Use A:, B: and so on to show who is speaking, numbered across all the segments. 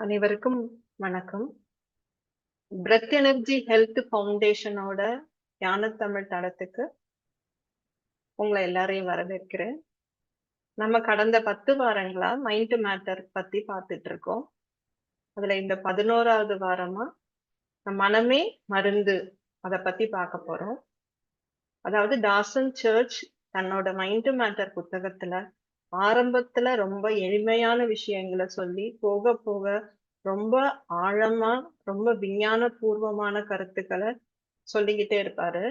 A: அனைவருக்கும் வணக்கம். Breath energy health ஃபவுண்டேஷனோட ஞானத்தமிழ் தளத்துக்கு உங்களை எல்லாரையும் வரவேற்கிறேன். நம்ம கடந்த பத்து வாரங்களா மைண்ட் மேட்டர் பத்தி பார்த்துட்டு இருக்கோம். அதுல இந்த பதினோராவது வாரமா மனமே மருந்து அதை பத்தி பார்க்க போறோம். அதாவது டாசன் சர்ச் தன்னோட மைண்ட் மேட்டர் புத்தகத்துல ஆரம்பத்துல ரொம்ப எளிமையான விஷயங்களை சொல்லி போக போக ரொம்ப ஆழமா ரொம்ப விஞ்ஞான பூர்வமான கருத்துக்களை சொல்லிக்கிட்டே இருப்பாரு.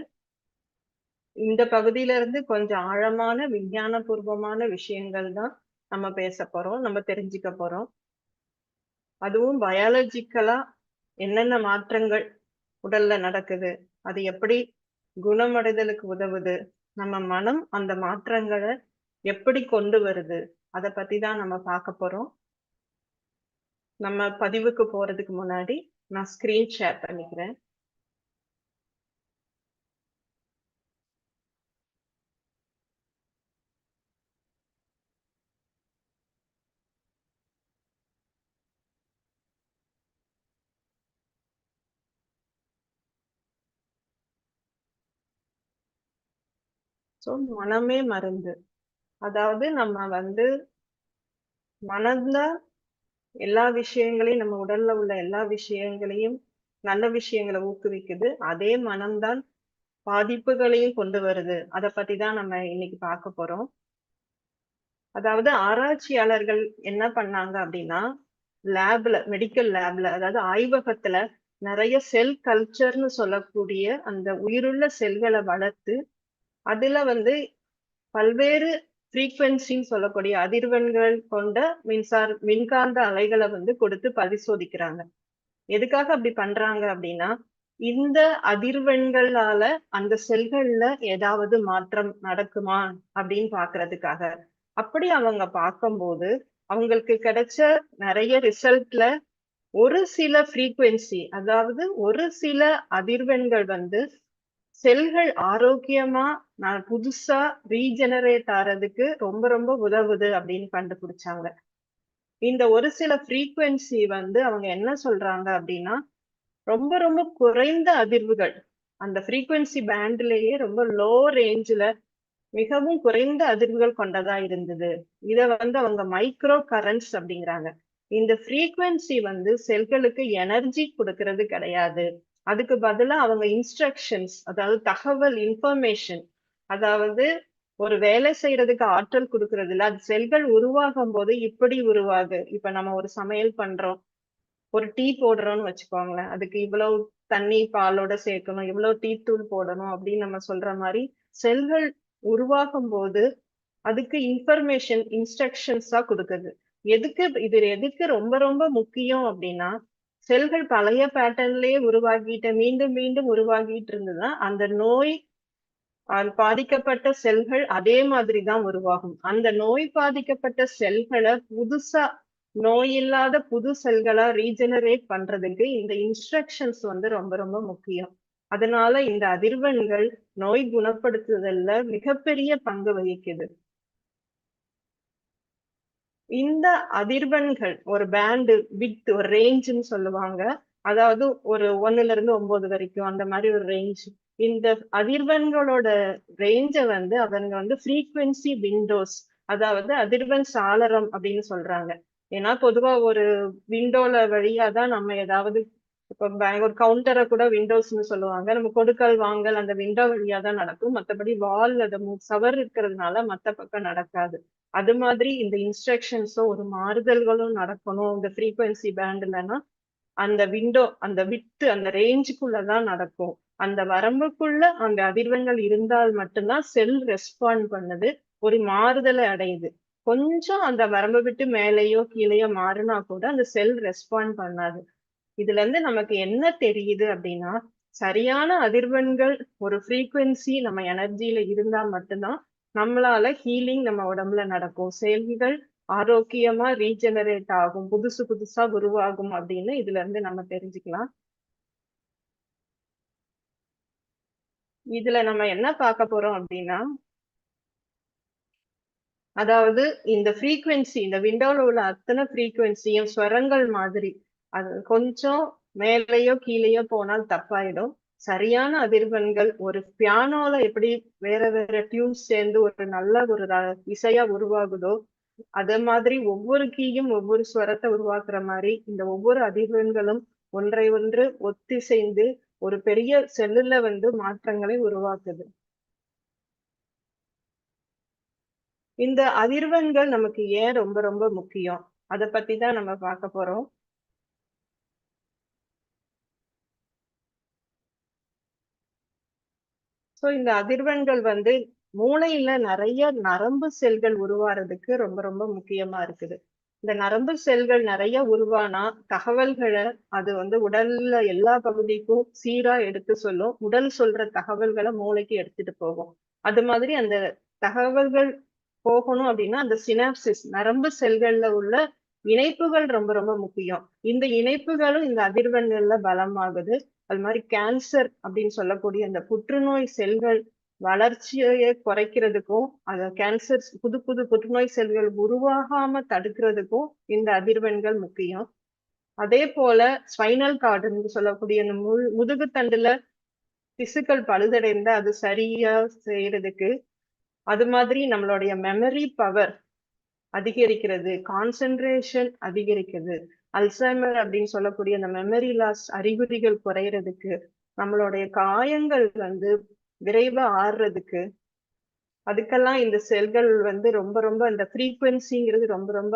A: இந்த பகுதியில இருந்து கொஞ்சம் ஆழமான விஞ்ஞான பூர்வமான விஷயங்கள் தான் நம்ம பேச போறோம் நம்ம தெரிஞ்சுக்க போறோம். அதுவும் பயாலஜிக்கலா என்னென்ன மாற்றங்கள் உடல்ல நடக்குது அது எப்படி குணமடைதலுக்கு உதவுது நம்ம மனம் அந்த மாற்றங்களை எப்படி கொண்டு வருது? அதை பத்தி தான் நம்ம பார்க்க போறோம். நம்ம பதிவுக்கு போறதுக்கு முன்னாடி நான் ஸ்கிரீன் ஷேர் பண்ணிக்கிறேன். ஸோ மனமே மருந்து அதாவது நம்ம வந்து மனந்த எல்லா விஷயங்களையும் நம்ம உடல்ல உள்ள எல்லா விஷயங்களையும் நல்ல விஷயங்களை ஊக்குவிக்குது. அதே மனம்தான் பாதிப்புகளையும் கொண்டு வருது. அதை பத்தி தான் நம்ம இன்னைக்கு பார்க்க போறோம். அதாவது ஆராய்ச்சியாளர்கள் என்ன பண்ணாங்க அப்படின்னா லேப்ல மெடிக்கல் லேப்ல அதாவது ஆய்வகத்துல நிறைய செல் கல்ச்சர்னு சொல்லக்கூடிய அந்த உயிருள்ள செல்களை வளர்த்து அதுல வந்து பல்வேறு ஃப்ரீக்வன்சின்னு சொல்லக்கூடிய அதிர்வெண்கள் கொண்ட மின்சார மின்காந்த அலைகளை வந்து கொடுத்து பரிசோதிக்கிறாங்க. எதுக்காக அப்படி பண்றாங்க அப்படின்னா இந்த அதிர்வெண்களால அந்த செல்கள்ல ஏதாவது மாற்றம் நடக்குமா அப்படின்னு பாக்குறதுக்காக. அப்படி அவங்க பார்க்கும்போது அவங்களுக்கு கிடைச்ச நிறைய ரிசல்ட்ல ஒரு சில ஃப்ரீக்குவென்சி அதாவது ஒரு சில அதிர்வெண்கள் வந்து செல்கள் ஆரோக்கியமா நான் புதுசா ரீஜெனரேட் ஆறதுக்கு ரொம்ப ரொம்ப உதவுது அப்படின்னு கண்டுபிடிச்சாங்க. இந்த ஒரு சில ஃப்ரீக்குவென்சி வந்து அவங்க என்ன சொல்றாங்க அப்படின்னா ரொம்ப ரொம்ப குறைந்த அதிர்வுகள் அந்த ஃப்ரீக்குவென்சி பேண்ட்லேயே ரொம்ப லோ ரேஞ்சில் மிகவும் குறைந்த அதிர்வுகள் கொண்டதா இருந்தது. இதை வந்து அவங்க மைக்ரோ கரண்ட்ஸ் அப்படிங்கிறாங்க. இந்த ஃப்ரீக்குவென்சி வந்து செல்களுக்கு எனர்ஜி கொடுக்கறது கிடையாது. அதுக்கு பதிலாக அவங்க இன்ஸ்ட்ரக்ஷன்ஸ் அதாவது தகவல் இன்ஃபர்மேஷன் அதாவது ஒரு வேலை செய்யறதுக்கு ஆற்றல் கொடுக்கறது இல்ல அது செல்கள் உருவாகும் போது இப்படி உருவாகு. இப்ப நம்ம ஒரு சமையல் பண்றோம். ஒரு டீ போடுறோம்னு வச்சுக்கோங்களேன். அதுக்கு இவ்வளவு தண்ணி பாலோட சேர்க்கணும். இவ்வளவு டீ தூள் போடணும் அப்படின்னு நம்ம சொல்ற மாதிரி செல்கள் உருவாகும் போது அதுக்கு இன்ஃபர்மேஷன் இன்ஸ்ட்ரக்ஷன்ஸா கொடுக்குது. எதுக்கு இது எதுக்கு ரொம்ப ரொம்ப முக்கியம் அப்படின்னா செல்கள் பழைய பேட்டர்ன்லயே உருவாகிட்டு மீண்டும் மீண்டும் உருவாகிட்டு இருந்ததுன்னா அந்த நோய் பாதிக்கப்பட்ட செல்கள் அதே மாதிரி தான் உருவாகும். அந்த நோய் பாதிக்கப்பட்ட செல்களை புதுசா நோய் இல்லாத புது செல்களா ரீஜெனரேட் பண்றதுக்கு இந்த இன்ஸ்ட்ரக்ஷன்ஸ் வந்து ரொம்ப ரொம்ப முக்கியம். அதனால இந்த அதிர்வெண்கள் நோய் குணப்படுத்துதல்ல மிகப்பெரிய பங்கு வகிக்குது. இந்த அதிர்வெண்கள் ஒரு பேண்டு வித் ஒரு ரேஞ்சுன்னு சொல்லுவாங்க. அதாவது ஒரு ஒன்னுல இருந்து ஒன்பது வரைக்கும் அந்த மாதிரி ஒரு ரேஞ்ச் இந்த அதிர்வெண்களோட ரேஞ்சை வந்து அவங்க வந்து ஃப்ரீக்வன்சி விண்டோஸ் அதாவது அதிர்வெண் சாளரம் அப்படின்னு சொல்றாங்க. ஏன்னா பொதுவா ஒரு விண்டோல வழியா தான் நம்ம ஏதாவது இப்போ ஒரு கவுண்டரை கூட விண்டோஸ்னு சொல்லுவாங்க. நம்ம கொடுக்கல் வாங்கல் அந்த விண்டோ வழியா தான் நடக்கும். மற்றபடி வால் அதை சவர் இருக்கிறதுனால மற்ற பக்கம் நடக்காது. அது மாதிரி இந்த இன்ஸ்ட்ரக்ஷன்ஸும் ஒரு மாறுதல்களும் நடக்கணும். இந்த ஃப்ரீக்வன்சி பேண்ட்லன்னா அந்த விண்டோ அந்த விட்டு அந்த ரேஞ்சுக்குள்ளதான் நடக்கும். அந்த வரம்புக்குள்ள அந்த அதிர்வெண்கள் இருந்தால் மட்டும்தான் செல் ரெஸ்பாண்ட் பண்ணுது ஒரு மாறுதலை அடையுது. கொஞ்சம் அந்த வரம்பு விட்டு மேலேயோ கீழேயோ மாறினா கூட அந்த செல் ரெஸ்பாண்ட் பண்ணாது. இதுல இருந்து நமக்கு என்ன தெரியுது அப்படின்னா சரியான அதிர்வெண்கள் ஒரு ஃப்ரீக்குவென்சி நம்ம எனர்ஜியில இருந்தா மட்டும்தான் நம்மளால ஹீலிங் நம்ம உடம்புல நடக்கும். செல்கள் ஆரோக்கியமா ரீஜெனரேட் ஆகும். புதுசு புதுசா உருவாகும் அப்படின்னு இதுல இருந்து நம்ம தெரிஞ்சுக்கலாம். இதுல நம்ம என்ன பார்க்க போறோம் அப்படின்னா அதாவது இந்த ஃப்ரீக்வன்சி இந்த விண்டோல உள்ள அத்தனை ஃப்ரீக்வன்சியும் ஸ்வரங்கள் மாதிரி அது கொஞ்சம் மேலேயோ கீழேயோ போனால் தப்பாயிடும். சரியான அதிர்வெண்கள் ஒரு பியானோல எப்படி வேற வேற டியூன்ஸ் சேர்ந்து ஒரு நல்ல ஒரு இசையா உருவாகுதோ அதே மாதிரி ஒவ்வொரு கீயும் ஒவ்வொரு ஸ்வரத்தை உருவாக்குற மாதிரி இந்த ஒவ்வொரு அதிர்வெண்களும் ஒன்றை ஒன்று ஒத்திசைந்து ஒரு பெரிய செல்லுல வந்து மாற்றங்களை உருவாக்குது. இந்த அதிர்வெண்கள் நமக்கு ஏன் ரொம்ப ரொம்ப முக்கியம்? அத பத்தி தான் நம்ம பார்க்க போறோம். சோ இந்த அதிர்வெண்கள் வந்து மூளையில நிறைய நரம்பு செல்கள் உருவாறதுக்கு ரொம்ப ரொம்ப முக்கியமா இருக்குது. இந்த நரம்பு செல்கள் நிறைய உருவானா தகவல்களை அது வந்து உடல்ல எல்லா பகுதிக்கும் சீரா எடுத்து சொல்லும். உடல் சொல்ற தகவல்களை மூளைக்கு எடுத்துட்டு போகும். அது மாதிரி அந்த தகவல்கள் போகணும் அப்படின்னா அந்த சினாப்சிஸ் நரம்பு செல்கள்ல உள்ள இணைப்புகள் ரொம்ப ரொம்ப முக்கியம். இந்த இணைப்புகளும் இந்த அதிர்வெண்கள்ல பலமாகுது. அது மாதிரி கேன்சர் அப்படின்னு சொல்லக்கூடிய அந்த புற்றுநோய் செல்கள் வளர்ச்சியை குறைக்கிறதுக்கும் அந்த கேன்சர் புது புது புற்றுநோய் செல்கள் உருவாகாம தடுக்கிறதுக்கும் இந்த அதிர்வெண்கள் முக்கியம். அதே போல ஸ்பைனல் கார்டுன்னு சொல்லக்கூடிய அந்த மு முதுகுத்தண்டுல திசுக்கள் பழுதடைந்த அது சரியா செய்யறதுக்கு அது மாதிரி நம்மளுடைய மெமரி பவர் அதிகரிக்கிறது கான்சென்ட்ரேஷன் அதிகரிக்கிறது அல்சைமர் அப்படின்னு சொல்லக்கூடிய அந்த மெமரி லாஸ் அறிகுறிகள் குறையிறதுக்கு நம்மளுடைய காயங்கள் வந்து விரைவா ஆறுறதுக்கு அதுக்கெல்லாம் இந்த செல்கள் வந்து ரொம்ப ரொம்ப அந்த ஃப்ரீக்குவென்சிங்கிறது ரொம்ப ரொம்ப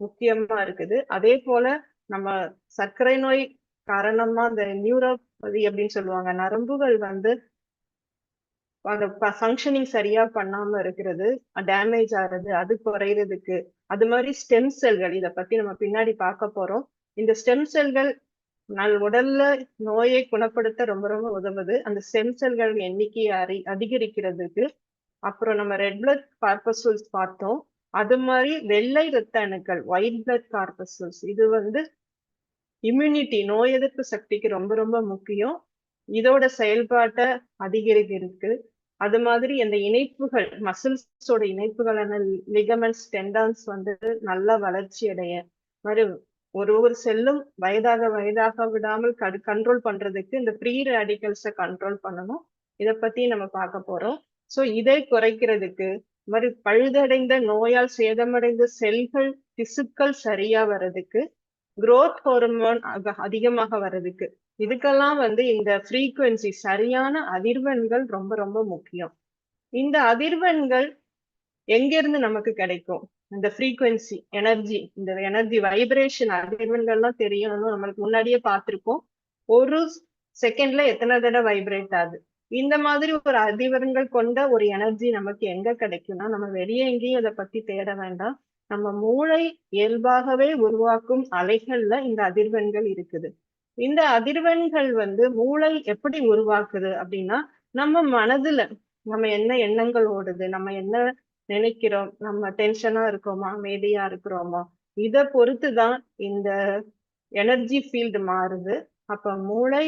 A: முக்கியமா இருக்குது. அதே போல நம்ம சர்க்கரை நோய் காரணமா அந்த நியூரோபதி அப்படின்னு சொல்லுவாங்க நரம்புகள் வந்து அந்த ஃபங்க்ஷனிங் சரியா பண்ணாம இருக்கிறது டேமேஜ் ஆகுறது அது குறையிறதுக்கு. அது மாதிரி ஸ்டெம் செல்கள் இத பத்தி நம்ம பின்னாடி பார்க்க போறோம். இந்த ஸ்டெம் செல்கள் நல் உடல்ல நோயை குணப்படுத்த ரொம்ப ரொம்ப உதவுது. அந்த ஸ்டெம் செல்கள் எண்ணிக்கை அறி அதிகரிக்கிறதுக்கு அப்புறம் நம்ம ரெட் பிளட் கார்பசூல்ஸ் பார்த்தோம். அது மாதிரி வெள்ளை இரத்த அணுக்கள் ஒயிட் பிளட் கார்பசூல்ஸ் இது வந்து இம்யூனிட்டி நோய் எதிர்ப்பு சக்திக்கு ரொம்ப ரொம்ப முக்கியம். இதோட செயல்பாட்டை அதிகரிக்கிறதுக்கு. அது மாதிரி அந்த இணைப்புகள் மசில்ஸோட இணைப்புகளான லிகமெண்ட்ஸ் டெண்டான்ஸ் வந்து நல்லா வளர்ச்சி அடைய மாதிரி ஒரு ஒரு செல்லும் வயதாக வயதாக விடாமல் கண்ட்ரோல் பண்றதுக்கு இந்த ப்ரீ ரேடிக்கல்ஸை கண்ட்ரோல் பண்ணணும். இத பத்தி நம்ம பார்க்க போறோம். சோ இதை குறைக்கிறதுக்கு மாதிரி பழுதடைந்த நோயால் சேதமடைந்த செல்கள் திசுக்கள் சரியா வர்றதுக்கு குரோத் ஹார்மோன் அதிகமாக வர்றதுக்கு இதுக்கெல்லாம் வந்து இந்த ஃப்ரீக்குவென்சி சரியான அதிர்வெண்கள் ரொம்ப ரொம்ப முக்கியம். இந்த அதிர்வெண்கள் எங்கிருந்து நமக்கு கிடைக்கும்? இந்த ஃப்ரீக்குவென்சி எனர்ஜி இந்த எனர்ஜி வைப்ரேஷன் அதிர்வெண்கள்லாம் தெரியணும்னு நம்மளுக்கு முன்னாடியே பார்த்திருக்கோம் ஒரு செகண்ட்ல எத்தனை தடவை வைப்ரேட் ஆகுது? இந்த மாதிரி ஒரு அதிர்வெண்கள் கொண்ட ஒரு எனர்ஜி நமக்கு எங்க கிடைக்கும்னா நம்ம வெளியே எங்கேயும் அதை பத்தி தேட வேண்டாம். நம்ம மூளை இயல்பாகவே உருவாக்கும் அலைகள்ல இந்த அதிர்வெண்கள் இருக்குது. இந்த அதிர்வெண்கள் வந்து மூளை எப்படி உருவாக்குது அப்படின்னா நம்ம மனதுல நம்ம என்ன எண்ணங்கள் ஓடுது நம்ம என்ன நினைக்கிறோம். நம்ம டென்ஷனா இருக்கோமா? அமைதியா இருக்கிறோமா? இத பொறுத்துதான் இந்த எனர்ஜி ஃபீல்டு மாறுது. அப்ப மூளை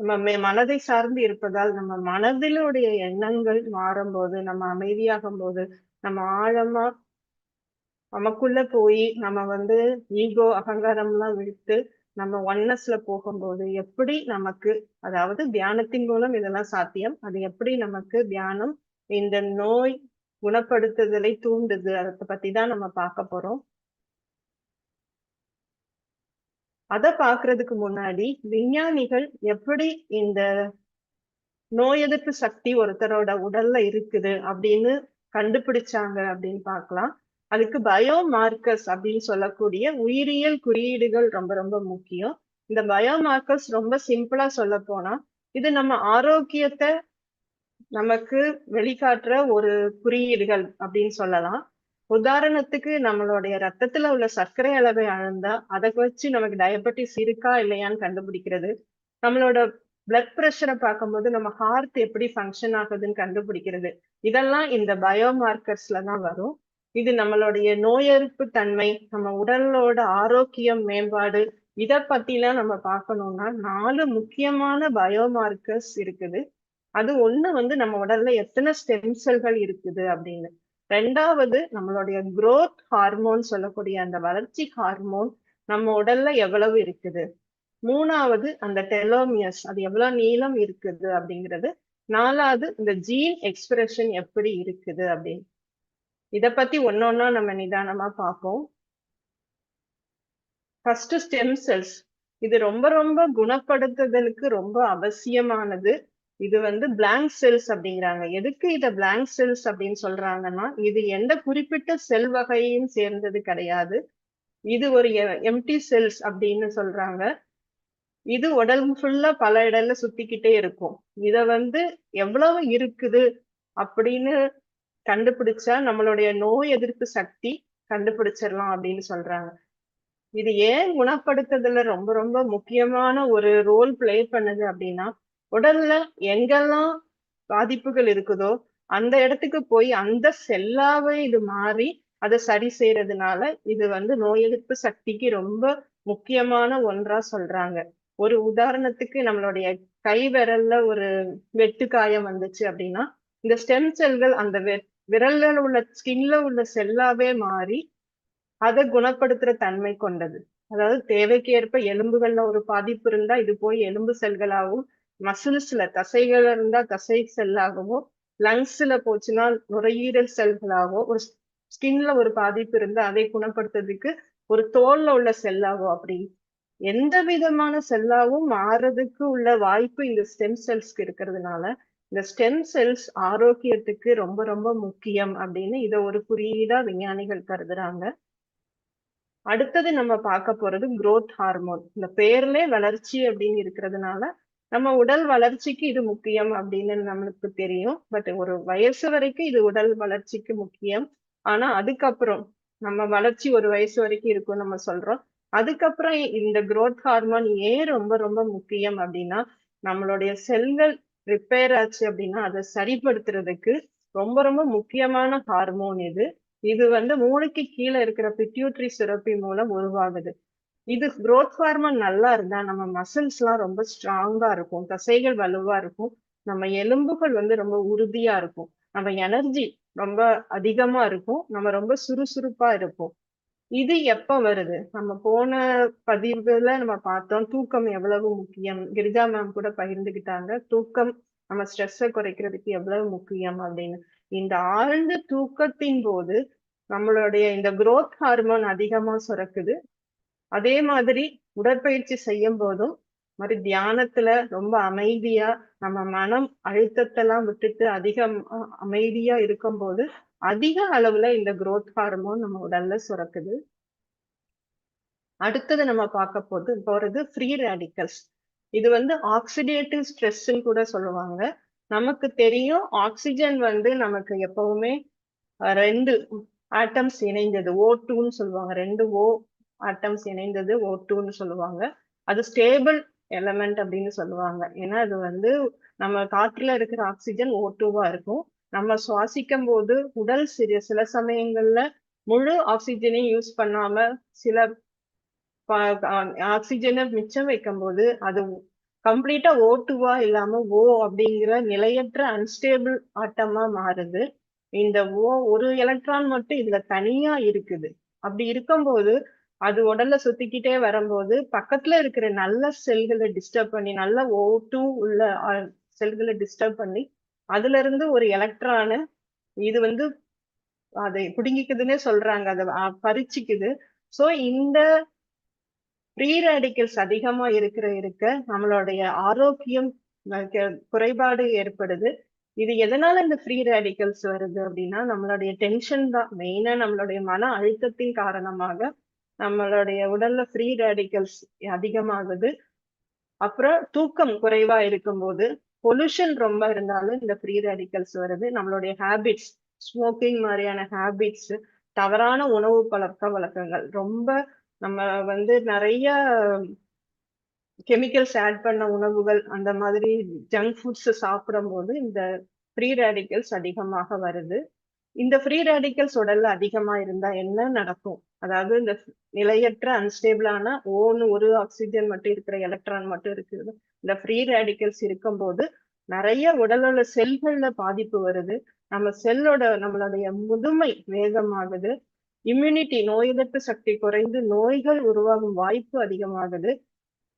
A: நம்ம மனதை சார்ந்து இருப்பதால் நம்ம மனதிலுடைய எண்ணங்கள் மாறும்போது நம்ம அமைதியாகும் போது நம்ம ஆழமா நமக்குள்ள போய் நம்ம வந்து ஈகோ அகங்காரம்லாம் விட்டு நம்ம ஒன்னஸ்ல போகும்போது எப்படி நமக்கு அதாவது தியானத்தின் மூலம் இதெல்லாம் சாத்தியம். அது எப்படி நமக்கு தியானம் இந்த நோய் குணப்படுத்துதலை தூண்டுது. அதை பத்தி தான் நம்ம பார்க்க போறோம். அத பாக்குறதுக்கு முன்னாடி விஞ்ஞானிகள் எப்படி இந்த நோய் எதிர்ப்பு சக்தி ஒருத்தரோட உடல்ல இருக்குது அப்படின்னு கண்டுபிடிச்சாங்க அப்படின்னு பார்க்கலாம். அதுக்கு பயோ மார்க்கர்ஸ் அப்படின்னு சொல்லக்கூடிய உயிரியல் குறியீடுகள் ரொம்ப ரொம்ப முக்கியம். இந்த பயோ மார்க்கர்ஸ் ரொம்ப சிம்பிளா சொல்ல போனா இது நம்ம ஆரோக்கியத்தை நமக்கு வெளிக்காட்டுற ஒரு குறியீடுகள் அப்படின்னு சொல்லலாம். உதாரணத்துக்கு நம்மளுடைய ரத்தத்துல உள்ள சர்க்கரை அளவை அளந்தா அதை வச்சு நமக்கு டயபெட்டிஸ் இருக்கா இல்லையான்னு கண்டுபிடிக்கிறது. நம்மளோட பிளட் ப்ரெஷரை பார்க்கும்போது நம்ம ஹார்ட் எப்படி ஃபங்க்ஷன் ஆகுதுன்னு கண்டுபிடிக்கிறது. இதெல்லாம் இந்த பயோமார்க்கர்ஸ்ல தான் வரும். இது நம்மளுடைய நோயெதிர்ப்பு தன்மை நம்ம உடலோட ஆரோக்கியம் மேம்பாடு இதை பத்திலாம் நம்ம பார்க்கணும்னா நாலு முக்கியமான பயோமார்க்கர்ஸ் இருக்குது. அது ஒண்ணு வந்து நம்ம உடல்ல எத்தனை ஸ்டெம் செல்கள் இருக்குது அப்படின்னு. ரெண்டாவது நம்மளுடைய குரோத் ஹார்மோன் சொல்லக்கூடிய அந்த வளர்ச்சி ஹார்மோன் நம்ம உடல்ல எவ்வளவு இருக்குது? மூணாவது அந்த டெலோமியஸ் அது எவ்வளவு நீளம் இருக்குது அப்படிங்கிறது. நாலாவது இந்த ஜீன் எக்ஸ்பிரஷன் எப்படி இருக்குது அப்படின்னு. இத பத்தி ஒன்னொன்னா நம்ம நிதானமா பார்ப்போம். ஃபர்ஸ்ட் ஸ்டெம் செல்ஸ் இது ரொம்ப ரொம்ப குணப்படுத்துதலுக்கு ரொம்ப அவசியமானது. இது வந்து பிளாங்க் செல்ஸ் அப்படிங்கிறாங்க. எதுக்கு இதை பிளாங்க் செல்ஸ் அப்படின்னு சொல்றாங்கன்னா இது எந்த குறிப்பிட்ட செல் வகையும் சேர்ந்தது கிடையாது. இது ஒரு எம்டி செல்ஸ் அப்படின்னு சொல்றாங்க. இது உடம்பு ஃபுல்லா பல இடல சுத்திக்கிட்டே இருக்கும். இத வந்து எவ்வளவு இருக்குது அப்படின்னு கண்டுபிடிச்சா நம்மளுடைய நோய் எதிர்ப்பு சக்தி கண்டுபிடிச்சிடலாம் அப்படின்னு சொல்றாங்க. இது ஏன் குணப்படுத்துறதுல ரொம்ப ரொம்ப முக்கியமான ஒரு ரோல் பிளே பண்ணுது அப்படின்னா உடல்ல எங்கெல்லாம் பாதிப்புகள் இருக்குதோ அந்த இடத்துக்கு போய் அந்த செல்லாவே இது மாறி அதை சரி செய்யறதுனால இது வந்து நோய் எதிர்ப்பு சக்திக்கு ரொம்ப முக்கியமான ஒன்றா சொல்றாங்க. ஒரு உதாரணத்துக்கு நம்மளுடைய கை விரல்ல ஒரு வெட்டு காயம் வந்துச்சு அப்படின்னா இந்த ஸ்டெம் செல்கள் அந்த விரல்ல உள்ள ஸ்கின்ல உள்ள செல்லாவே மாறி அதை குணப்படுத்துற தன்மை கொண்டது. அதாவது தேவைக்கேற்ப எலும்புகள்ல ஒரு பாதிப்பு இருந்தா இது போய் எலும்பு செல்களாகவும் மசில்ஸ்ல தசைகள் இருந்தா தசை செல்லாகவோ லங்ஸ்ல போச்சுன்னா நுரையீரல் செல்களாகவோ ஒரு ஸ்கின்ல ஒரு பாதிப்பு இருந்தா அதை குணப்படுத்துறதுக்கு ஒரு தோல்ல உள்ள செல்லாகும் அப்படி எந்த விதமான செல்லாவும் மாறதுக்கு உள்ள வாய்ப்பு இந்த ஸ்டெம் செல்ஸ்க்கு இருக்கிறதுனால இந்த ஸ்டெம் செல்ஸ் ஆரோக்கியத்துக்கு ரொம்ப ரொம்ப முக்கியம் அப்படின்னு இத ஒரு குறியீடா விஞ்ஞானிகள் கருதுறாங்க. அடுத்தது நம்ம பார்க்க போறது குரோத் ஹார்மோன் இந்த பேர்லே வளர்ச்சி அப்படின்னு இருக்கிறதுனால நம்ம உடல் வளர்ச்சிக்கு இது முக்கியம் அப்படின்னு நம்மளுக்கு தெரியும். பட் ஒரு வயசு வரைக்கும் இது உடல் வளர்ச்சிக்கு முக்கியம். ஆனா அதுக்கப்புறம் நம்ம வளர்ச்சி ஒரு வயசு வரைக்கும் இருக்கும் நம்ம சொல்றோம். அதுக்கப்புறம் இந்த குரோத் ஹார்மோன் ஏன் ரொம்ப ரொம்ப முக்கியம் அப்படின்னா நம்மளுடைய செல்கள் ரிப்பேர் ஆச்சு அப்படின்னா அதை சரிப்படுத்துறதுக்கு ரொம்ப ரொம்ப முக்கியமான ஹார்மோன் இது. இது வந்து மூளைக்கு கீழே இருக்கிற பிட்யூட்ரி சுரப்பி மூலம் உருவாகுது. இது குரோத் ஹார்மோன் நல்லா இருந்தா நம்ம மசில்ஸ் எல்லாம் ரொம்ப ஸ்ட்ராங்கா இருக்கும். தசைகள் வலுவா இருக்கும். நம்ம எலும்புகள் வந்து ரொம்ப உறுதியா இருக்கும். நம்ம எனர்ஜி ரொம்ப அதிகமா இருக்கும். நம்ம ரொம்ப சுறுசுறுப்பா இருப்போம். இது எப்ப வருது? நம்ம போன பதிவுல நம்ம பார்த்தோம். தூக்கம் எவ்வளவு முக்கியம்? கிரிஜா மேம் கூட பகிர்ந்துகிட்டாங்க. தூக்கம் நம்ம ஸ்ட்ரெஸ்ஸை குறைக்கிறதுக்கு எவ்வளவு முக்கியம் அப்படின்னு. இந்த ஆழ்ந்த தூக்கத்தின் போது நம்மளுடைய இந்த குரோத் ஹார்மோன் அதிகமா சுரக்குது. அதே மாதிரி உடற்பயிற்சி செய்யும் போதும் மாதிரி தியானத்துல ரொம்ப அமைதியா நம்ம மனம் அழுத்தத்தெல்லாம் விட்டுட்டு அதிகம் அமைதியா இருக்கும்போது அதிக அளவுல இந்த குரோத் ஹார்மோன் நம்ம உடல்ல சுரக்குது. அடுத்தது நம்ம பார்க்க போது போறது ஃப்ரீ ரேடிக்கல்ஸ் இது வந்து ஆக்சிடேட்டிவ் ஸ்ட்ரெஸ்ன்னு கூட சொல்லுவாங்க. நமக்கு தெரியும் ஆக்சிஜன் வந்து நமக்கு எப்பவுமே ரெண்டு ஆட்டம்ஸ் இணைந்தது. ஓ டூன்னு சொல்லுவாங்க. ரெண்டு ஓ ஆட்டம்ஸ் இணைந்தது ஓ டூன்னு சொல்லுவாங்க. அது ஸ்டேபிள் எலமெண்ட் அப்படின்னு சொல்லுவாங்க. ஏன்னா அது வந்து நம்ம காற்றுல இருக்கிற ஆக்சிஜன் ஓ டூவா இருக்கும். நம்ம சுவாசிக்கும் போது உடல் சிறிய சில சமயங்கள்ல முழு ஆக்சிஜனையும் யூஸ் பண்ணாம சில ஆக்சிஜனை மிச்சம் வைக்கும் போது அது கம்ப்ளீட்டா ஓ டூவா இல்லாம ஓ அப்படிங்கிற நிலையற்ற அன்ஸ்டேபிள் ஆட்டமா மாறுது. இந்த ஓ ஒரு எலக்ட்ரான் மட்டும் இதுல தனியா இருக்குது. அப்படி இருக்கும்போது அது உடல்ல சுத்திக்கிட்டே வரும்போது பக்கத்துல இருக்கிற நல்ல செல்களை டிஸ்டர்ப் பண்ணி நல்ல ஓ டூ உள்ள செல்களை டிஸ்டர்ப் பண்ணி அதுல இருந்து ஒரு எலக்ட்ரானு இது வந்து அதை பிடுங்கிக்குதுன்னே சொல்றாங்க. அதை பறிச்சுக்குது. ஸோ இந்த ஃப்ரீ ரேடிக்கல்ஸ் அதிகமா இருக்கிற இருக்க நம்மளுடைய ஆரோக்கியம் குறைபாடு ஏற்படுது. இது எதனால இந்த ஃப்ரீ ரேடிக்கல்ஸ் வருது அப்படின்னா நம்மளுடைய டென்ஷன் தான். மெயினா நம்மளுடைய மன அழுத்தத்தின் காரணமாக நம்மளுடைய உடல்ல ஃப்ரீ ரேடிக்கல்ஸ் அதிகமாகுது. அப்புறம் தூக்கம் குறைவா இருக்கும்போது பொல்யூஷன் ரொம்ப இருந்தாலும் இந்த ஃப்ரீ ரேடிக்கல்ஸ் வருது. நம்மளுடைய ஹேபிட்ஸ் ஸ்மோக்கிங் மாதிரியான ஹேபிட்ஸ் தவறான உணவு பழக்க வழக்கங்கள் ரொம்ப நம்ம வந்து நிறைய கெமிக்கல்ஸ் ஆட் பண்ண உணவுகள் அந்த மாதிரி ஜங்க் ஃபுட்ஸ் சாப்பிடும் போது இந்த ஃப்ரீ ரேடிக்கல்ஸ் அதிகமாக வருது. இந்த ஃப்ரீ ரேடிக்கல்ஸ் உடல்ல அதிகமா இருந்தா என்ன நடக்கும்? அதாவது இந்த நிலையற்ற அன்ஸ்டேபிளான ஓன்னு ஒரு ஆக்சிஜன் மட்டும் இருக்கிற எலக்ட்ரான் மட்டும் இருக்குது. இந்த ஃப்ரீ ரேடிக்கல்ஸ் இருக்கும்போது நிறைய உடல்ல செல்கள்ல பாதிப்பு வருது. நம்ம செல்லோட நம்மளுடைய முதுமை வேகமாகுது. இம்யூனிட்டி நோய் எதிர்ப்பு சக்தி குறைந்து நோய்கள் உருவாகும் வாய்ப்பு அதிகமாகுது.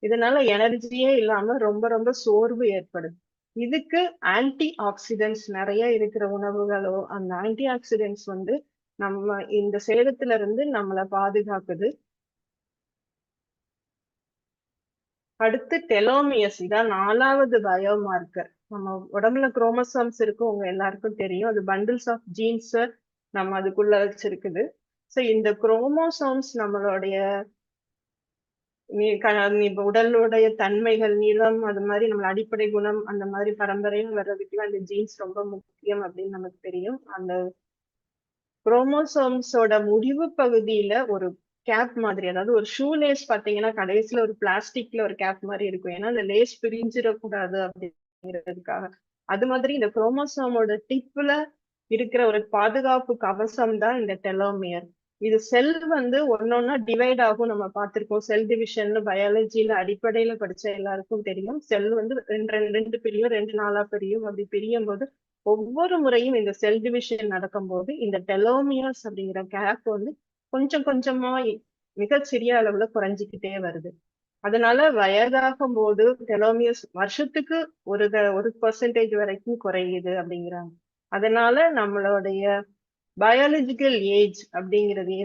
A: இதனால எனர்ஜியே இல்லாம ரொம்ப ரொம்ப சோர்வு ஏற்படுது. இதுக்கு ஆன்டி ஆக்சிடென்ட்ஸ் நிறைய இருக்கிற உணவுகளோ அந்த ஆன்டி ஆக்சிடென்ட்ஸ் வந்து நம்ம இந்த சேதத்துல இருந்து நம்மளை பாதுகாக்குது. அடுத்து டெலோமியஸ் இதான் நாலாவது பயோமார்க்கர் நம்ம உடம்புல குரோமசோம்ஸ் இருக்கு உங்க எல்லாருக்கும் தெரியும். அது பண்டில்ஸ் ஆஃப் ஜீன்ஸ் நம்ம அதுக்குள்ள வச்சிருக்குது. ஸோ இந்த குரோமோசோம்ஸ் நம்மளுடைய நீ- க- நீ இப்ப உடலுடைய தன்மைகள் நிறம் அது மாதிரி நம்ம அடிப்படை குணம் அந்த மாதிரி பரம்பரையும் வர்றதுக்கு அந்த ஜீன்ஸ் ரொம்ப முக்கியம் அப்படின்னு நமக்கு தெரியும். அந்த குரோமோசோம்ஸோட முடிவு பகுதியில ஒரு கேப் மாதிரி அதாவது ஒரு ஷூ லேஸ் பாத்தீங்கன்னா கடைசியில ஒரு பிளாஸ்டிக்ல ஒரு கேப் மாதிரி இருக்கும். ஏன்னா அந்த லேஸ் பிரிஞ்சிடக்கூடாது அப்படிங்கிறதுக்காக. அது மாதிரி இந்த குரோமோசோமோட டிப்ல இருக்கிற ஒரு பாதுகாப்பு கவசம் தான் இந்த டெலோமியர் இது செல் வந்து ஒன்னொன்னா டிவைட் ஆகும் நம்ம பார்த்திருக்கோம். செல் டிவிஷன் பயாலஜியில அடிப்படையில படிச்ச எல்லாருக்கும் தெரியும். செல் வந்து ரெண்டு ரெண்டு ரெண்டு பிரியும் ரெண்டு நாளா பிரியும். அப்படி பிரியும் போது ஒவ்வொரு முறையும் இந்த செல் டிவிஷன் நடக்கும்போது இந்த டெலோமியர்ஸ் அப்படிங்கிற கேப் வந்து கொஞ்சம் கொஞ்சமா மிகச்சிறிய சிறிய அளவுல குறைஞ்சிக்கிட்டே வருது. அதனால வயதாகும் போது டெலோமியர்ஸ் வருஷத்துக்கு ஒரு ஒரு பர்சன்டேஜ் வரைக்கும் குறையுது அப்படிங்கிறாங்க. அதனால நம்மளுடைய பயாலஜிக்கல் ஏஜ் அப்படிங்கிறது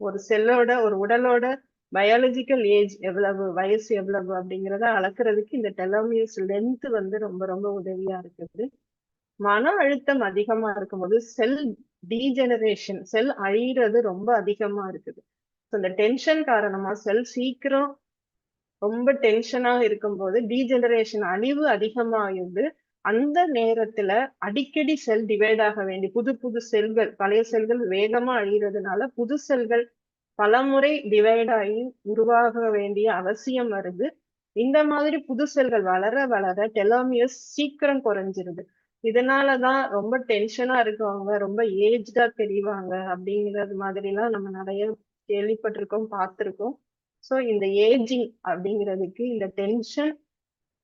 A: ஒரு செல்லோட ஒரு உடலோட பயாலஜிக்கல் ஏஜ் எவ்வளவு வயசு எவ்வளவு அப்படிங்கிறத அளக்குறதுக்கு இந்த டெலோமியர்ஸ் லென்த் வந்து ரொம்ப ரொம்ப உதவியா இருக்குது. மன அழுத்தம் அதிகமா இருக்கும்போது செல் டீஜெனரேஷன் செல் அழியிறது ரொம்ப அதிகமா இருக்குது. So, இந்த டென்ஷன் காரணமா செல் சீக்கிரம் ரொம்ப டென்ஷனா இருக்கும்போது டீஜெனரேஷன் அழிவு அதிகமாகுது அந்த நேரத்துல அடிக்கடி செல் டிவைட் ஆக வேண்டி புது புது செல்கள் பழைய செல்கள் வேகமா அழிகிறதுனால புது செல்கள் பலமுறை டிவைட் ஆகி உருவாக வேண்டிய அவசியம் வருது. இந்த மாதிரி புது செல்கள் வளர வளர டெலோமியஸ் சீக்கிரம் குறைஞ்சிருது. இதனாலதான் ரொம்ப டென்ஷனா இருக்கவங்க ரொம்ப ஏஜ்டா தெரிவாங்க அப்படிங்கிறது மாதிரிலாம் நம்ம நிறைய கேள்விப்பட்டிருக்கோம் பார்த்திருக்கோம். ஸோ இந்த ஏஜிங் அப்படிங்கிறதுக்கு இந்த டென்ஷன்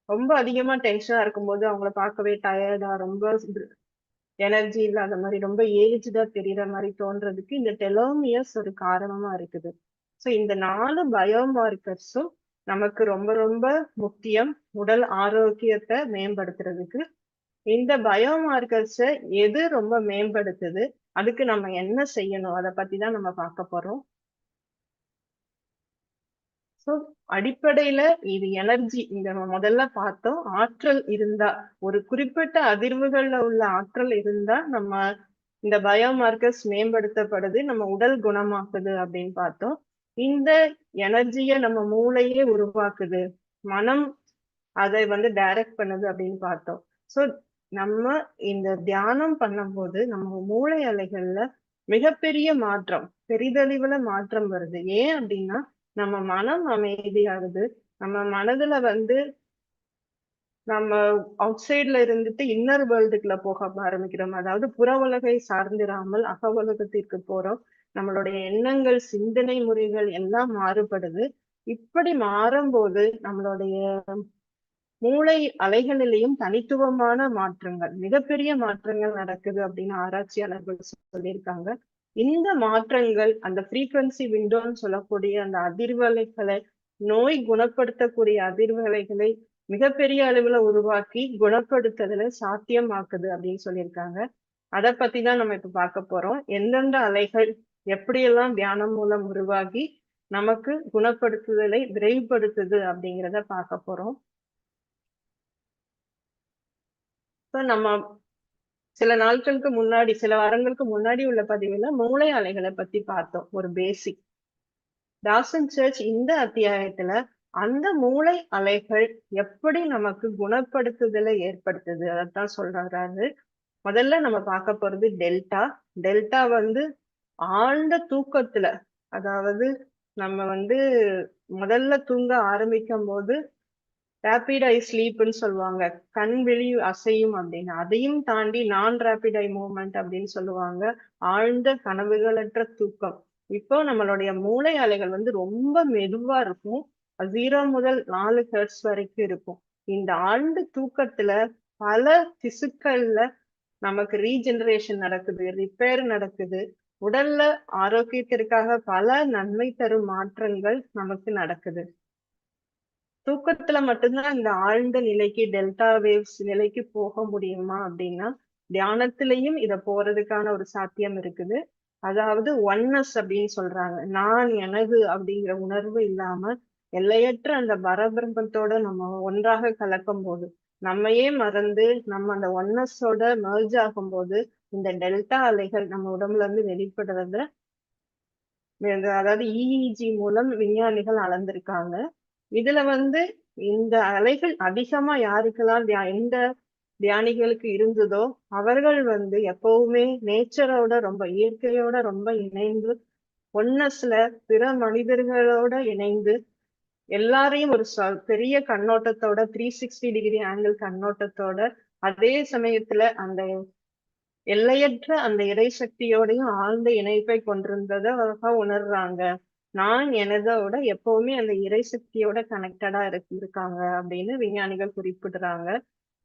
A: ரொம்ப அதிகமா டென்ஷனா இருக்கும்போது அவங்கள பார்க்கவே டயர்டா ரொம்ப எனர்ஜி இல்லாத மாதிரி ரொம்ப ஏஜ்டா தெரியற மாதிரி தோன்றதுக்கு இந்த டெலோமியஸ் ஒரு காரணமா இருக்குது. ஸோ இந்த நாலு பயோமார்க்கர்ஸும் நமக்கு ரொம்ப ரொம்ப முக்கியம் உடல் ஆரோக்கியத்தை மேம்படுத்துறதுக்கு. இந்த பயோமார்க்கர்ஸ் எது ரொம்ப மேம்படுத்துது? அதுக்கு நம்ம என்ன செய்யணும்? அதை பத்தி தான் நம்ம பார்க்க போறோம். ஸோ அடிப்படையில இது எனர்ஜி. இந்த நம்ம முதல்ல பார்த்தோம். ஆற்றல் இருந்தா ஒரு குறிப்பிட்ட அதிர்வுகள்ல உள்ள ஆற்றல் இருந்தா நம்ம இந்த பயோமார்க்கர்ஸ் மேம்படுத்தப்படுது நம்ம உடல் குணமாக்குது அப்படின்னு பார்த்தோம். இந்த எனர்ஜியை நம்ம மூளையே உருவாக்குது. மனம் அதை வந்து டைரக்ட் பண்ணுது அப்படின்னு பார்த்தோம். ஸோ நம்ம இந்த தியானம் பண்ணும்போது நம்ம மூளை அலைகள்ல மிகப்பெரிய மாற்றம் பெரிதளவுல மாற்றம் வருது. ஏன் அப்படின்னா நம்ம மனம் அமைதியாகுது. நம்ம மனதுல வந்து நம்ம அவுட் சைட்ல இருந்துட்டு இன்னர் வேர்ல்டுக்குள்ள போக ஆரம்பிக்கிறோம். அதாவது புற உலகை சார்ந்திராமல் அக உலகத்திற்கு போறோம். நம்மளுடைய எண்ணங்கள் சிந்தனை முறைகள் எல்லாம் மாறுபடுது. இப்படி மாறும்போது நம்மளுடைய மூளை அலைகளிலேயும் தனித்துவமான மாற்றங்கள் மிகப்பெரிய மாற்றங்கள் நடக்குது அப்படின்னு ஆராய்ச்சியாளர்கள் சொல்லியிருக்காங்க. இந்த மாற்றங்கள் அந்த ஃப்ரீக்வன்சி விண்டோன்னு சொல்லக்கூடிய அந்த அதிர்வலைகளை நோய் குணப்படுத்தக்கூடிய அதிர்வலைகளை மிகப்பெரிய அளவுல உருவாக்கி குணப்படுத்துறதுல சாத்தியமாக்குது அப்படின்னு சொல்லியிருக்காங்க. அதை பத்தி தான் நம்ம இப்ப பார்க்க போறோம். எந்தெந்த அலைகள் எப்படியெல்லாம் தியானம் மூலம் உருவாகி நமக்கு குணப்படுத்துதலை விரைவுபடுத்துது அப்படிங்கிறத பார்க்க போறோம். So, நம்ம சில நாட்களுக்கு முன்னாடி சில வாரங்களுக்கு முன்னாடி உள்ள பதிவுல மூளை அலைகளை பத்தி பார்த்தோம் ஒரு பேசிக் டாசன் சர்ச் இந்த அத்தியாயத்துல அந்த மூளை அலைகள் எப்படி நமக்கு குணப்படுத்துதலை ஏற்படுத்துது? அதைத்தான் சொல்றாரு முதல்ல நம்ம பார்க்க போறது டெல்டா. டெல்டா வந்து ஆழ்ந்த தூக்கத்துல அதாவது நம்ம வந்து முதல்ல தூங்க ஆரம்பிக்கும் போது ரேபிட் ஐ ஸ்லீப்னு சொல்லுவாங்க. கண் விழி அசையும் அப்படின்னு. அதையும் தாண்டி நான் ரேபிட் ஐ மூவ்மெண்ட் அப்படின்னு சொல்லுவாங்க. ஆழ்ந்த கனவுகளற்ற தூக்கம். இப்போ நம்மளுடைய மூளை அலைகள் வந்து ரொம்ப மெதுவா இருக்கும். ஜீரோ முதல் நாலு ஹெர்ட்ஸ் வரைக்கும் இருக்கும். இந்த ஆழ்ந்த தூக்கத்துல பல திசுக்கள்ல நமக்கு ரீஜெனரேஷன் நடக்குது ரிப்பேர் நடக்குது. உடல்ல ஆரோக்கியத்திற்காக பல நன்மை தரும் மாற்றங்கள் நமக்கு நடக்குது. தூக்கத்துல மட்டும்தான் இந்த ஆழ்ந்த நிலைக்கு டெல்டா வேவ்ஸ் நிலைக்கு போக முடியுமா அப்படின்னா தியானத்திலையும் இத போறதுக்கான ஒரு சாத்தியம் இருக்குது. அதாவது ஒன்னஸ் அப்படின்னு சொல்றாங்க. நான் எனது அப்படிங்கிற உணர்வு இல்லாம எல்லையற்ற அந்த பரபிரம்பத்தோட நம்ம ஒன்றாக கலக்கும் போது நம்மையே மறந்து நம்ம அந்த ஒன்னஸோட மெர்ஜ் ஆகும் போது இந்த டெல்டா அலைகள் நம்ம உடம்புல இருந்து வெளிப்படுறத அதாவது இஇஜி மூலம் விஞ்ஞானிகள் அளந்திருக்காங்க. இதுல வந்து இந்த அலைகள் அதிகமா யாருக்கெல்லாம் எந்த தியானிகளுக்கு இருந்ததோ அவர்கள் வந்து எப்பவுமே நேச்சரோட ரொம்ப இயற்கையோட ரொம்ப இணைந்து ஒன்னஸ்ல பிற மனிதர்களோட இணைந்து எல்லாரையும் ஒரு பெரிய கண்ணோட்டத்தோட த்ரீ சிக்ஸ்டி டிகிரி ஆங்கிள் கண்ணோட்டத்தோட அதே சமயத்துல அந்த எல்லையற்ற அந்த இறை சக்தியோடையும் ஆழ்ந்த இணைப்பை கொண்டிருந்ததாக உணர்றாங்க. நான் எனதோட எப்பவுமே அந்த இறை சக்தியோட கனெக்டடா இருக்காங்க அப்படின்னு விஞ்ஞானிகள் குறிப்பிடுறாங்க.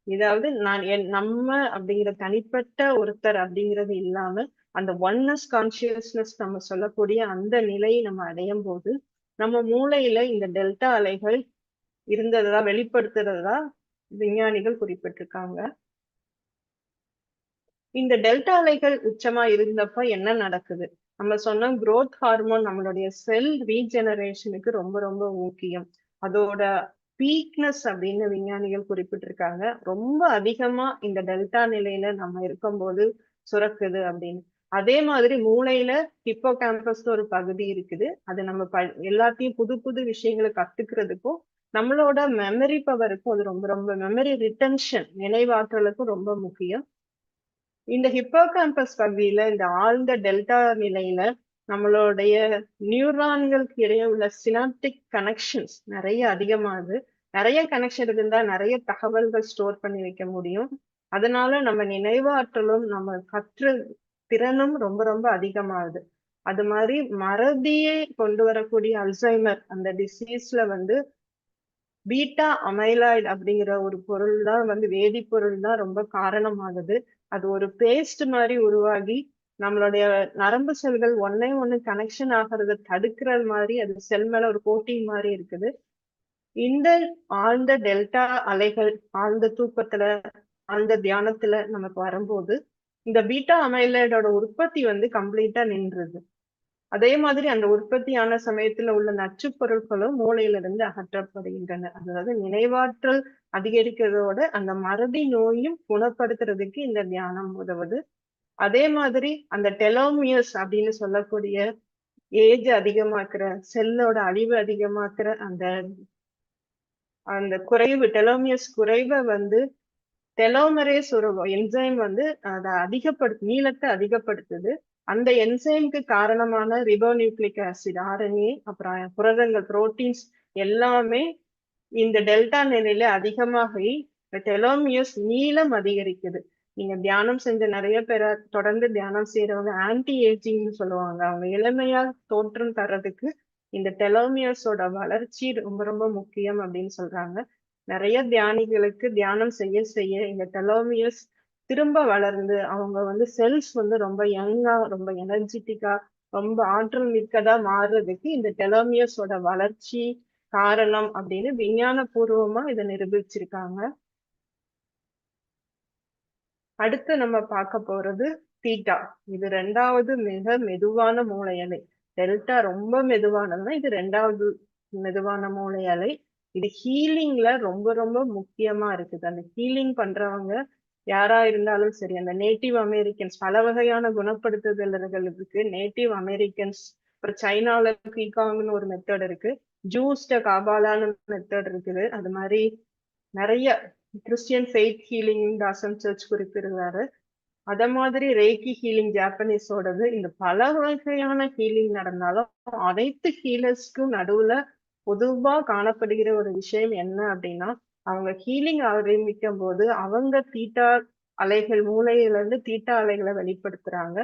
A: இதாவது நான் என் நம்ம அப்படிங்கிற தனிப்பட்ட ஒருத்தர் அப்படிங்கிறது இல்லாம அந்த ஒன்னஸ் கான்சியஸ்னஸ் நம்ம சொல்லக்கூடிய அந்த நிலையை நம்ம அடையும் போது நம்ம மூளையில இந்த டெல்டா அலைகள் இருந்ததா வெளிப்படுத்துறதா விஞ்ஞானிகள் குறிப்பிட்டிருக்காங்க. இந்த டெல்டா அலைகள் உச்சமா இருந்தப்ப என்ன நடக்குது? நம்ம சொன்ன குரோத் ஹார்மோன் நம்மளுடைய செல் ரீஜெனரேஷனுக்கு ரொம்ப ரொம்ப முக்கியம். அதோட பீக்னஸ் அப்படின்னு விஞ்ஞானிகள் குறிப்பிட்டிருக்காங்க. ரொம்ப அதிகமா இந்த டெல்டா நிலையில நம்ம இருக்கும்போது சுரக்குது அப்படின்னு. அதே மாதிரி மூளையில ஹிப்போ கேம்பஸ் ஒரு பகுதி இருக்குது. அது நம்ம ப எல்லாத்தையும் புது புது விஷயங்களை கத்துக்கிறதுக்கும் நம்மளோட மெமரி பவருக்கும் அது ரொம்ப ரொம்ப மெமரி ரிட்டன்ஷன் நினைவாற்றலுக்கும் ரொம்ப முக்கியம். இந்த ஹிப்போகாம்பஸ் பகுதியில இந்த ஆழ்ந்த டெல்டா நிலையில நம்மளுடைய நியூரான்களுக்கு இடையே உள்ள சினாப்டிக் கனெக்ஷன்ஸ் நிறைய அதிகமாகுது. நிறைய கனெக்ஷன் இருந்தா நிறைய தகவல்கள் ஸ்டோர் பண்ணி வைக்க முடியும். அதனால நம்ம நினைவாற்றலும் நம்ம கற்று திறனும் ரொம்ப ரொம்ப அதிகமாகுது. அது மாதிரி மறதியை கொண்டு வரக்கூடிய அல்சைமர் அந்த டிசீஸ்ல வந்து பீட்டா அமைலாய்டு அப்படிங்கிற ஒரு பொருள் தான் வந்து வேதிப்பொருள் தான் ரொம்ப காரணமாகுது. அது ஒரு பேஸ்ட் மாதிரி உருவாகி நம்மளுடைய நரம்பு செல்கள் ஒன்னே ஒண்ணு கனெக்ஷன் ஆகிறத தடுக்கிற மாதிரி அது செல் மேல ஒரு கோட்டிங் மாதிரி இருக்குது. இந்த ஆழ்ந்த டெல்டா அலைகள் ஆழ்ந்த தூக்கத்துல ஆழ்ந்த தியானத்துல நமக்கு வரும்போது இந்த பீட்டா அமைலைடோட உற்பத்தி வந்து கம்ப்ளீட்டா நின்றுது. அதே மாதிரி அந்த உற்பத்தியான சமயத்துல உள்ள நச்சு பொருட்களும் மூளையிலிருந்து அகற்றப்படுகின்றன. அதாவது நினைவாற்றல் அதிகரிக்கிறதோட அந்த மறதி நோயும் குணப்படுத்துறதுக்கு இந்த தியானம் உதவுது. அதே மாதிரி அந்த டெலோமியஸ் அப்படின்னு சொல்லக்கூடிய ஏஜ் அதிகமாக்குற செல்லோட அழிவு அதிகமாக்குற அந்த அந்த குறைவு டெலோமியஸ் குறைவை வந்து டெலோமரேஸ் ஒரு என்சைம் வந்து அதை அதிகப்படுத்து நீளத்தை அதிகப்படுத்துது. அந்த என்சைம்க்கு காரணமான ரிபோநியூக்ளிக் ஆசிட் ஆர்என்ஏ அப்புறம் புரதங்கள் புரோட்டீன்ஸ் எல்லாமே இந்த டெல்டா நிலையில அதிகமாகி டெலோமியஸ் நீளம் அதிகரிக்குது. நீங்க தியானம் செஞ்ச நிறைய பேரை தொடர்ந்து தியானம் செய்யறவங்க ஆன்டி ஏஜிங்னு சொல்லுவாங்க. அவங்க இளமையா தோற்றம் தர்றதுக்கு இந்த டெலோமியர்ஸோட வளர்ச்சி ரொம்ப ரொம்ப முக்கியம் அப்படின்னு சொல்றாங்க. நிறைய தியானிகளுக்கு தியானம் செய்ய செய்ய இந்த டெலோமியஸ் திரும்ப வளர்ந்து அவங்க வந்து செல்ஸ் வந்து ரொம்ப யங்கா ரொம்ப எனர்ஜெட்டிக்கா ரொம்ப ஆற்றல் மிக்கதா மாறுறதுக்கு இந்த டெலோமியஸோட வளர்ச்சி காரணம் அப்படின்னு விஞ்ஞான பூர்வமா இதை நிரூபிச்சிருக்காங்க. அடுத்து நம்ம பார்க்க போறது தீட்டா இது ரெண்டாவது மிக மெதுவான மூளை அலை டெல்டா ரொம்ப மெதுவானதுன்னா இது ரெண்டாவது மெதுவான மூளை அலை இது ஹீலிங்ல ரொம்ப ரொம்ப முக்கியமா இருக்குது. அந்த ஹீலிங் பண்றவங்க யாரா இருந்தாலும் சரி அந்த நேட்டிவ் அமெரிக்கன்ஸ் பல வகையான குணப்படுத்துதல்கள் இருக்கு நேட்டிவ் அமெரிக்கன்ஸ் அப்புறம் சைனால கீகாங்னு ஒரு மெத்தட் இருக்கு ஜூஸ்ட காபாலான மெத்தட் இருக்குது. அது மாதிரி நிறைய Christian faith healing Dawson Church குறிப்பிடுறாரு. அத மாதிரி ரேக்கி ஹீலிங் ஜாப்பனீஸோடது இந்த பல வகையான ஹீலிங் நடந்தாலும் அனைத்து ஹீலர்ஸ்க்கும் நடுவுல பொதுவா காணப்படுகிற ஒரு விஷயம் என்ன அப்படின்னா அவங்க ஹீலிங் ஆரம்பிக்கும் போது அவங்க தீட்டா அலைகள் மூளையில இருந்து தீட்டா அலைகளை வெளிப்படுத்துறாங்க.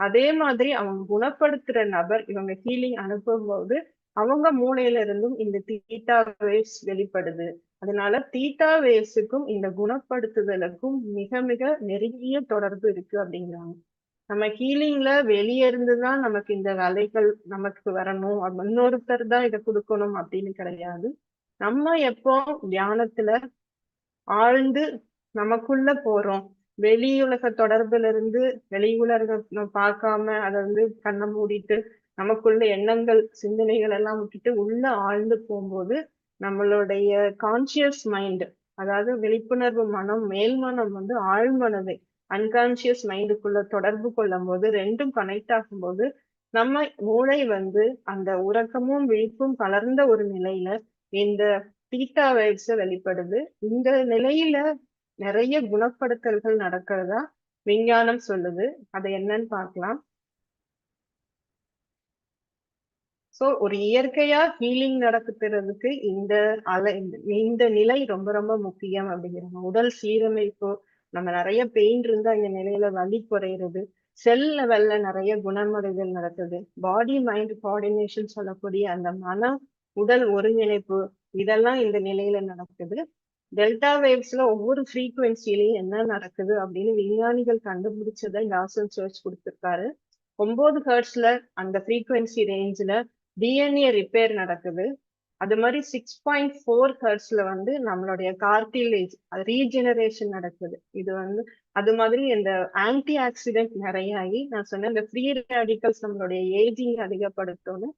A: அதே மாதிரி அவங்க குணப்படுத்துற நபர் இவங்க ஹீலிங் அனுப்பும் போது அவங்க மூளையில இருந்தும் இந்த தீட்டா வேவ்ஸ் வெளிப்படுது. அதனால தீட்டா வேவ்ஸுக்கும் இந்த குணப்படுத்துதலுக்கும் மிக மிக நெருங்கிய தொடர்பு இருக்கு அப்படிங்கிறாங்க. நம்ம ஹீலிங்ல வெளியே இருந்துதான் நமக்கு இந்த அலைகள் நமக்கு வரணும். இன்னொருத்தர் தான் இதை கொடுக்கணும் அப்படின்னு கிடையாது. நம்ம எப்போ தியானத்துல ஆழ்ந்து நமக்குள்ள போறோம்? வெளியுலக தொடர்புல இருந்து வெளி உலக பார்க்காம அதை வந்து கண்ணை மூடிட்டு நமக்குள்ள எண்ணங்கள் சிந்தனைகள் எல்லாம் விட்டுட்டு உள்ள ஆழ்ந்து போகும்போது நம்மளுடைய கான்சியஸ் மைண்ட் அதாவது விழிப்புணர்வு மனம் மேல் மனம் வந்து ஆழ்மனதை. அன்கான்சியஸ் மைண்டுக்குள்ள தொடர்பு கொள்ளும் போது ரெண்டும் கனெக்ட் ஆகும்போது நம்ம மூளை வந்து அந்த உறக்கமும் விழிப்பும் கலர்ந்த ஒரு நிலையில இந்த பீட்டா வைப்ஸ் வெளிப்படுது. இந்த நிலையில நிறைய குணப்படுத்தல்கள் நடக்கிறதா விஞ்ஞானம் சொல்லுது. அதை என்னன்னு பார்க்கலாம். ஸோ ஒரு இயற்கையா ஹீலிங் நடக்குறதுக்கு இந்த அலை இந்த நிலை ரொம்ப ரொம்ப முக்கியம் அப்படிங்கிறாங்க உடல் சீரமைப்பு நம்ம நிறைய பெயின் இருந்தா இந்த நிலையில வலி குறையிறது செல் லெவல்ல நிறைய குணமடைதல் நடக்குது. பாடி மைண்ட் கோஆர்டினேஷன் சொல்லக்கூடிய அந்த மன உடல் ஒருங்கிணைப்பு இதெல்லாம் இந்த நிலையில நடக்குது. டெல்டா வேவ்ஸ்ல ஒவ்வொரு ஃப்ரீக்குவென்சிலையும் என்ன நடக்குது அப்படின்னு விஞ்ஞானிகள் கண்டுபிடிச்சதை லாசன் சர்ச் கொடுத்துருக்காரு. ஒன்பது ஹர்ட்ஸ்ல அந்த ஃப்ரீக்குவென்சி ரேஞ்சில் டிஎன்ஏ ரிப்பேர் நடக்குது. அது மாதிரி சிக்ஸ் பாயிண்ட் ஃபோர் ஹர்ட்ஸ்ல வந்து நம்மளுடைய கார்டிலேஜ் ரீஜெனரேஷன் நடக்குது. இது வந்து அது மாதிரி இந்த ஆன்டி ஆக்சிடென்ட் நிறைய ஆகி நான் சொன்னேன் இந்த ஃப்ரீ ரேடிக்கல்ஸ் நம்மளுடைய ஏஜிங் அதிகப்படுத்தும்னு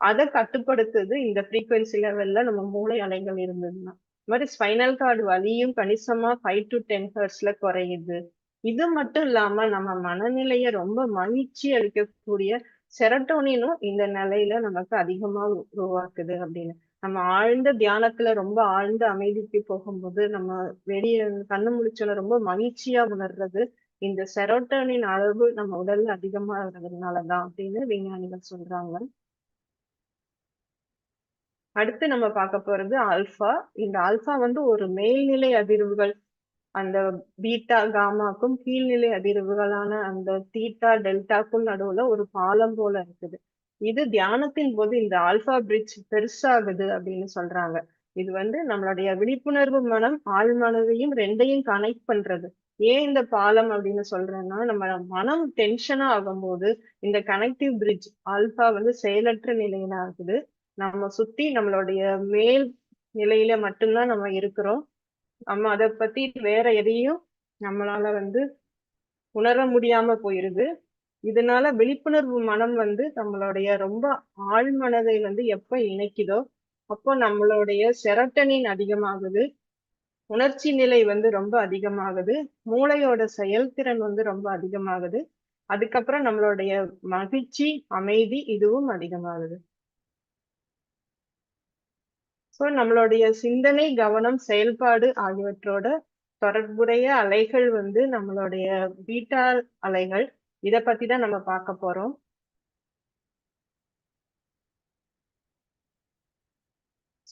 A: அதை கட்டுப்படுத்துது இந்த ஃப்ரீக்வன்சி லெவல்ல நம்ம மூளை அலைகள் இருந்ததுன்னா. இந்த மாதிரி ஸ்பைனல் கார்டு வலியும் கணிசமா ஃபைவ் டு டென் ஹர்ட்ஸ்ல குறையுது. இது மட்டும் இல்லாம நம்ம மனநிலைய ரொம்ப மகிழ்ச்சி அளிக்கக்கூடிய செரட்டோனினும் இந்த நிலையில நமக்கு அதிகமா உருவாக்குது அப்படின்னு. நம்ம ஆழ்ந்த தியானத்துல ரொம்ப ஆழ்ந்த அமைதிக்கு போகும்போது நம்ம வெளியே கண்ணு முடிச்சோட ரொம்ப மகிழ்ச்சியா உணர்றது இந்த செரோட்டோனின் அளவு நம்ம உடல்ல அதிகமா இருக்கிறதுனாலதான் அப்படின்னு விஞ்ஞானிகள் சொல்றாங்க. அடுத்து நம்ம பார்க்க போறது ஆல்பா இந்த ஆல்பா வந்து ஒரு மேல்நிலை அதிர்வுகள் அந்த பீட்டா காமாக்கும் கீழ்நிலை அதிர்வுகளான அந்த தீட்டா டெல்டாக்கும் நடுவுல ஒரு பாலம் போல இருக்குது. இது தியானத்தின் போது இந்த ஆல்பா பிரிட்ஜ் பெருசாகுது அப்படின்னு சொல்றாங்க. இது வந்து நம்மளுடைய விழிப்புணர்வு மனம் ஆள் மனதையும் ரெண்டையும் கனெக்ட் பண்றது. ஏன் இந்த பாலம் அப்படின்னு சொல்றேன்னா நம்ம மனம் டென்ஷனா ஆகும்போது இந்த கனெக்டிவ் பிரிட்ஜ் ஆல்பா வந்து செயலற்ற நிலையில ஆகுது. நம்ம சுத்தி நம்மளுடைய மேல் நிலையில மட்டும்தான் நம்ம இருக்கிறோம். நம்ம அதை பத்தி வேற எதையும் நம்மளால வந்து உணர முடியாம போயிருது. இதனால விழிப்புணர்வு மனம் வந்து நம்மளுடைய ரொம்ப ஆழ்மனதை வந்து எப்ப இணைக்குதோ அப்போ நம்மளுடைய செரட்டனின் அதிகமாகுது. உணர்ச்சி நிலை வந்து ரொம்ப அதிகமாகுது. மூளையோட செயல்திறன் வந்து ரொம்ப அதிகமாகுது. அதுக்கப்புறம் நம்மளுடைய மகிழ்ச்சி அமைதி இதுவும் அதிகமாகுது. ஸோ நம்மளுடைய சிந்தனை கவனம் செயல்பாடு ஆகியவற்றோட தொடர்புடைய அலைகள் வந்து நம்மளுடைய பீட்டா அலைகள். இதை பத்தி தான் நம்ம பார்க்க போறோம்.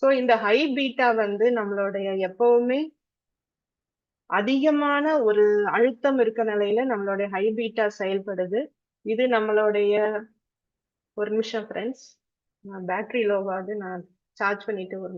A: ஸோ இந்த ஹை பீட்டா வந்து நம்மளுடைய எப்பவுமே அதிகமான ஒரு அழுத்தம் இருக்க நிலையில நம்மளுடைய ஹை பீட்டா செயல்படுது. இது நம்மளுடைய ஒரு நிமிஷம் ஃப்ரெண்ட்ஸ் பேட்டரி லோவாது நான் சார்ஜ் பண்ணிட்டு ஒரு